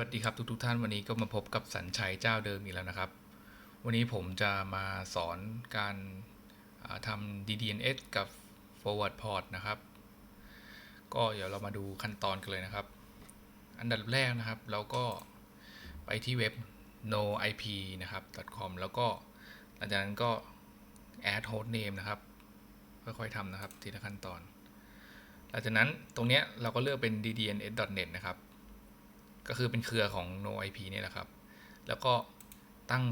วัสดีครับทุกทท่านวันนี้ก็มาพบกับสัญชัยเจ้าเดิมอีกแล้วนะครับ วันนี้ผมจะมาสอนการาทำ DDNS กับ forward port นะครับ ก็เดี๋ยวเรามาดูขั้นตอนกันเลยนะครับ อันดับแรกนะครับ เราก็ไปที่เว็บ noip นะครับ .com แล้วก็หลังจากนั้นก็ add host name นะครับ ค่อยๆทำนะครับทีละขั้นตอน หลังจากนั้นตรงเนี้ยเราก็เลือกเป็น ddns.net นะครับ ก็คือเป็นเครือของ NoIP เนี่ยแหละครับ แล้วก็ตั้ง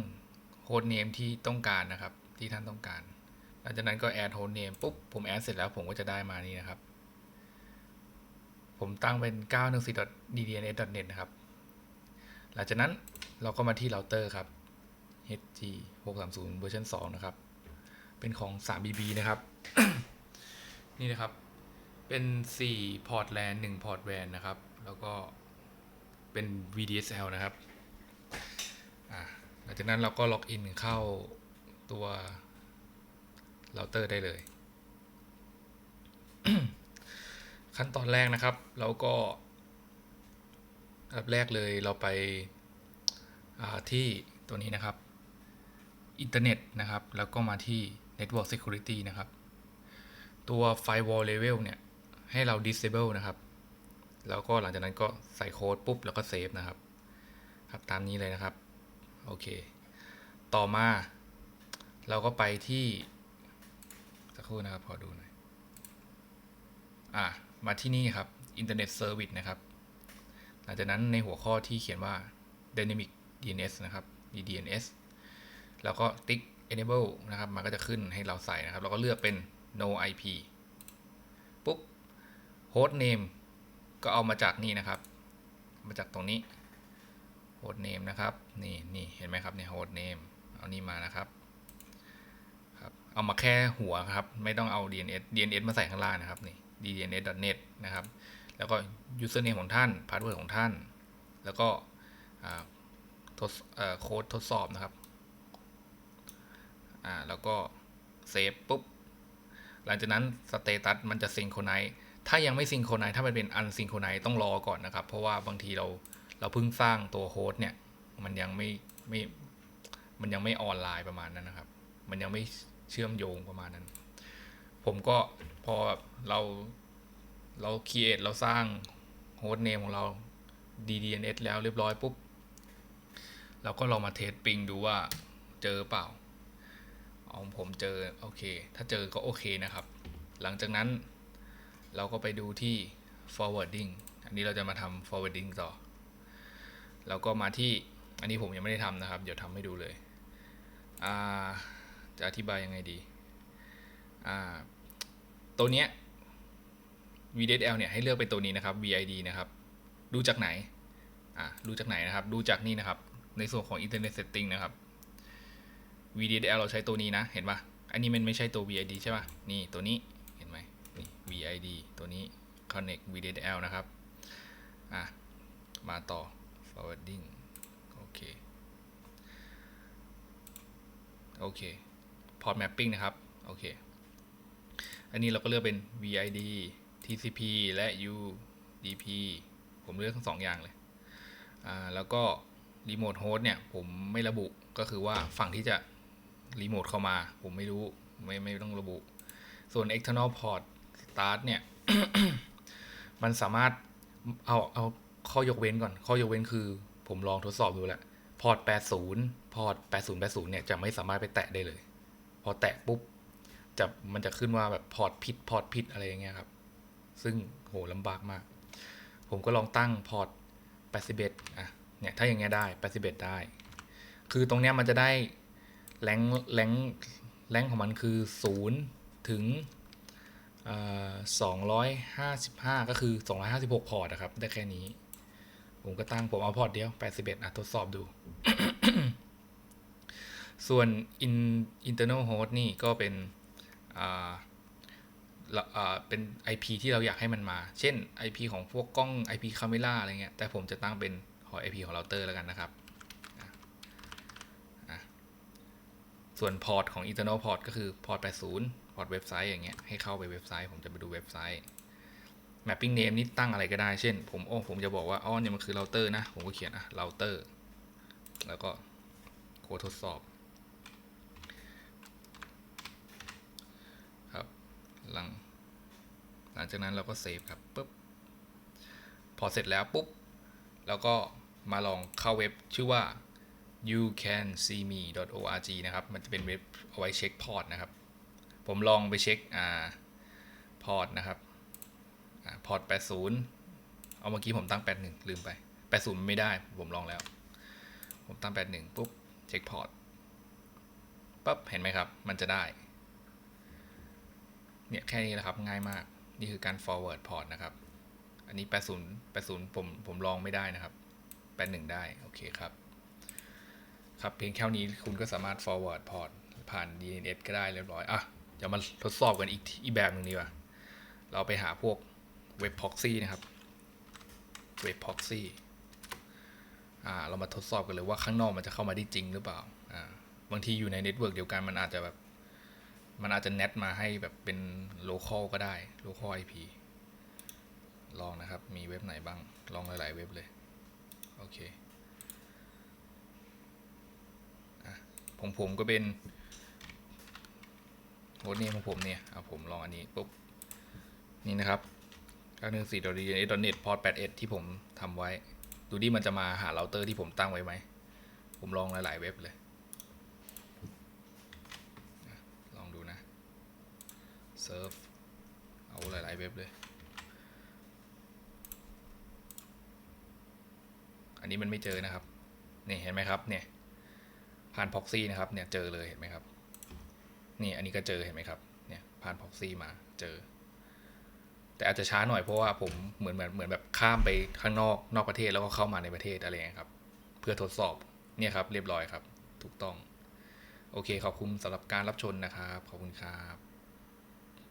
โฮสต์เนมที่ต้องการนะครับ ที่ท่านต้องการ หลังจากนั้นก็แอดโฮสต์เนมปุ๊บ ผมแอดเสร็จแล้วผมก็จะได้มานี่นะครับ ผมตั้งเป็น 914.ddns.net นะครับ หลังจากนั้นเราก็มาที่เราเตอร์ครับ HG 630เวอร์ชัน2นะครับ เป็นของ 3BB นะครับ นี่นะครับ เป็น 4 พอร์ตแลน1พอร์ตแวนนะครับ แล้วก็ เป็น VDSL นะครับหลังจากนั้นเราก็ล็อกอินเข้าตัวเราเตอร์ได้เลย ขั้นตอนแรกนะครับ เราก็อันแรกเลยเราไปที่ตัวนี้นะครับอินเทอร์เน็ตนะครับ แล้วก็มาที่ Network Security นะครับ ตัว Firewall Level เนี่ย ให้เรา disable นะครับ แล้วก็หลังจากนั้นก็ใส่โค้ดปุ๊บแล้วก็เซฟนะครับ ครับตามนี้เลยนะครับ โอเค ต่อมา เราก็ไปที่สักครู่นะครับขอดูหน่อย อะ มาที่นี่ครับ Internet Service นะครับ หลังจากนั้นในหัวข้อที่เขียนว่า Dynamic DNS นะครับ DNS แล้วก็ติ๊ก enable นะครับ มันก็จะขึ้นให้เราใส่นะครับ เราก็เลือกเป็น no IP ปุ๊บ host name ก็เอามาจากนี่นะครับ มาจากตรงนี้ host name นะครับ นี่นี่เห็นไหมครับเนี่ย host name เอานี่มานะครับครับ เอามาแค่หัวครับ ไม่ต้องเอา DNS DNS มาใส่ข้างล่างนะครับนี่ DNS.net นะครับ แล้วก็ username ของท่าน password ของท่าน แล้วก็ทดโค้ดทดสอบนะครับ อ่า แล้วก็เซฟปุ๊บ หลังจากนั้นสเตตัสมันจะซิงโครไนซ์ ถ้ายังไม่ซิงโครไนซ์ถ้ามันเป็นอันซิงโครไนซ์ต้องรอก่อนนะครับ เพราะว่าบางทีเราเราเพิ่งสร้างตัวโฮสต์เนี่ยมันยังไม่ไม่มันยังไม่ออนไลน์ประมาณนั้นนะครับ มันยังไม่เชื่อมโยงประมาณนั้น ผมก็พอเราเราค r e เอทเราสร้างโฮสต์เนมของเรา DDNS แล้วเรียบร้อยปุ๊บเราก็ลองมาเทสปิงดูว่าเจอเปล่าของผมเจอโอเค ถ้าเจอก็โอเคนะครับ หลังจากนั้น เราก็ไปดูที่ forwarding อันนี้เราจะมาทำ forwarding ต่อ แล้วก็มาที่ อันนี้ผมยังไม่ได้ทำนะครับ เดี๋ยวทำให้ดูเลยจะอธิบายยังไงดี ตัวเนี้ย VDSL เนี่ยให้เลือกเป็นตัวนี้นะครับ VID นะครับ ดูจากไหน ดูจากไหนนะครับ ดูจากนี่นะครับ ในส่วนของ Internet Setting นะครับ VDSL เราใช้ตัวนี้นะ เห็นปะอันนี้มันไม่ใช่ตัว VID ใช่ปะนี่ตัวนี้ VID ตัวนี้ Connect VDSL นะครับ อะ มาต่อ forwarding โอเค โอเค port mapping นะครับ โอเค อันนี้เราก็เลือกเป็น VID TCP และ UDP ผมเลือกทั้งสองอย่างเลย อ่า แล้วก็ remote host เนี่ย ผมไม่ระบุก็คือว่าฝั่งที่จะรีโมทเข้ามา ผมไม่รู้ ไม่ไม่ต้องระบุ ส่วน external port start เนี่ย มันสามารถเอาเอาข้อยกเว้นก่อน ข้อยกเว้นคือ ผมลองทดสอบดูแล้วพอร์ต 80 พอร์ต 8080 เนี่ยจะไม่สามารถไปแตะได้เลย พอแตะปุ๊บจะมันจะขึ้นว่าแบบพอร์ตผิดพอร์ตผิดอะไรอย่างเงี้ยครับ ซึ่งโหลำบากมาก ผมก็ลองตั้งพอร์ต 81 อะ เนี่ย ถ้าอย่างเงี้ยได้ 81 ได้ คือตรงเนี้ยมันจะได้แรงแรงแรงของมันคือ 0 ถึง สองร้อยห้าสิบห้าก็คือสองร้อยห้าสิบหกพอร์ตนะครับ ได้แค่นี้ ผมก็ตั้งผมเอาพอร์ตเดียวแปดสิบเอ็ดอะทดสอบดู ส่วน in internal host นี่ก็เป็นเป็น IP ที่เราอยากให้มันมา เช่น IP ของพวกกล้อง IP camera อะไรเงี้ย แต่ผมจะตั้งเป็นขอ IP ของเราเตอร์แล้วกันนะครับ ส่วนพอร์ตของ internal port ก็คือพอร์ต80 พอร์ตเว็บไซต์อย่างเงี้ยให้เข้าไปเว็บไซต์ ผมจะไปดูเว็บไซต์ mapping name นี่ตั้งอะไรก็ได้ เช่น ผมโอ้ผมจะบอกว่าอ๋อเนี่ยมันคือเราเตอร์นะ ผมก็เขียนอะเราเตอร์แล้วก็โค้ดทดสอบครับหลังหลังจากนั้นเราก็เซฟครับปุ๊บพอเสร็จแล้วปุ๊บแล้วก็มาลองเข้าเว็บชื่อว่า you can see me org นะครับ มันจะเป็นเว็บเอาไว้เช็คพอร์ตนะครับ ผมลองไปเช็คอ่าพอร์ตนะครับพอร์ต 80 เอาเมื่อกี้ผมตั้ง 81 ลืมไป 80มันไม่ได้ ผมลองแล้ว ผมตั้ง 81 ปุ๊บ เช็คพอร์ต ปั๊บ เห็นไหมครับ มันจะได้ เนี่ยแค่นี้แหละครับ ง่ายมาก นี่คือการ forward port นะครับ อันนี้ 80 80 ผม ผมลองไม่ได้นะครับ 81 ได้ โอเคครับ ครับ เพียงแค่นี้คุณก็สามารถ forward port ผ่าน DNS ก็ได้เรียบร้อย อะ ดี๋ยวมาทดสอบกันอีกอีกแบบหนึ่งดีกว่า เราไปหาพวกเว็บ proxy นะครับ เว็บ proxy อ่าเรามาทดสอบกันเลยว่าข้างนอกมันจะเข้ามาได้จริงหรือเปล่าอ่าบางทีอยู่ในเน็ตเวิร์กเดียวกันมันอาจจะแบบ มันอาจจะ net มาให้แบบเป็น local ก็ได้ local IP ลองนะครับ มีเว็บไหนบ้าง ลองหลาย ๆ เว็บเลย โอเคอะของผมก็เป็น โฮสต์เนมของผมเนี่ยเอาผมลองอันนี้ปุ๊บนี่นะครับ914 d n s net port 81ที่ผมทำไว้ ดูดิมันจะมาหาเราเตอร์ที่ผมตั้งไว้ไหม ผมลองหลาย ๆ เว็บเลยลองดูนะเซิร์ฟเอาหลาย ๆ เว็บเลย อันนี้มันไม่เจอนะครับนี่เห็นไหมครับเนี่ยผ่านพ็อกซี่นะครับเนี่ยเจอเลยเห็นไหมครับ นี่อันนี้ก็เจอเห็นไหมครับ เนี่ยผ่านพ็อกซี่มาเจอ แต่อาจจะช้าหน่อยเพราะว่าผมเหมือนเหมือนเหมือนแบบข้ามไปข้างนอกนอกประเทศแล้วก็เข้ามาในประเทศอะไรเงี้ยครับ เพื่อทดสอบเนี่ยครับ เรียบร้อยครับ ถูกต้อง โอเคขอบคุณสำหรับการรับชมนะครับ ขอบคุณครับ